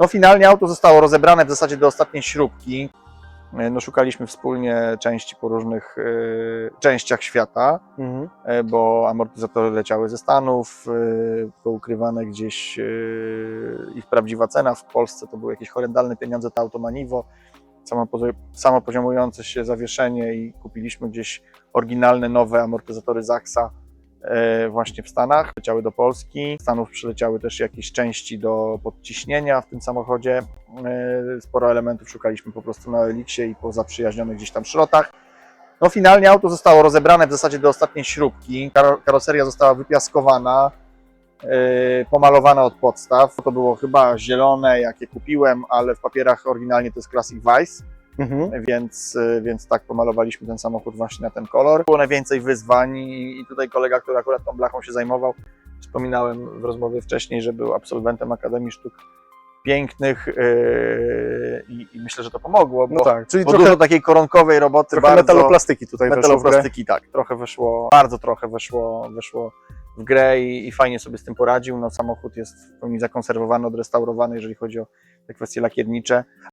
No finalnie auto zostało rozebrane w zasadzie do ostatniej śrubki. E, No, szukaliśmy wspólnie części po różnych e, częściach świata, Mhm. e, bo amortyzatory leciały ze Stanów, e, poukrywane gdzieś e, ich prawdziwa cena. W Polsce to były jakieś horrendalne pieniądze, to auto Manivo, samopozo- samopoziomujące się zawieszenie i kupiliśmy gdzieś oryginalne, nowe amortyzatory Zaxa e, właśnie w Stanach. Leciały do Polski. Z Stanów przyleciały też jakieś części do podciśnienia w tym samochodzie. E, Sporo elementów szukaliśmy po prostu na Elixie i po zaprzyjaźnionych gdzieś tam szrotach. No finalnie auto zostało rozebrane w zasadzie do ostatniej śrubki. Karo- Karoseria została wypiaskowana, e, pomalowana od podstaw. To było chyba zielone, jakie kupiłem, ale w papierach oryginalnie to jest Classic Vice Mhm. więc, y, więc tak pomalowaliśmy ten samochód właśnie na ten kolor. Było najwięcej wyzwań i, tutaj kolega, który akurat tą blachą się zajmował, wspominałem w rozmowie wcześniej, że był absolwentem Akademii Sztuk Pięknych yy, i, myślę, że to pomogło, bo, No tak, czyli bo trochę, dużo takiej koronkowej roboty, trochę bardzo, metaloplastyki tutaj metaloplastyki, tak, trochę weszło, bardzo trochę weszło, weszło w grę i, i fajnie sobie z tym poradził. No, samochód jest w pełni zakonserwowany, odrestaurowany, jeżeli chodzi o te kwestie lakiernicze,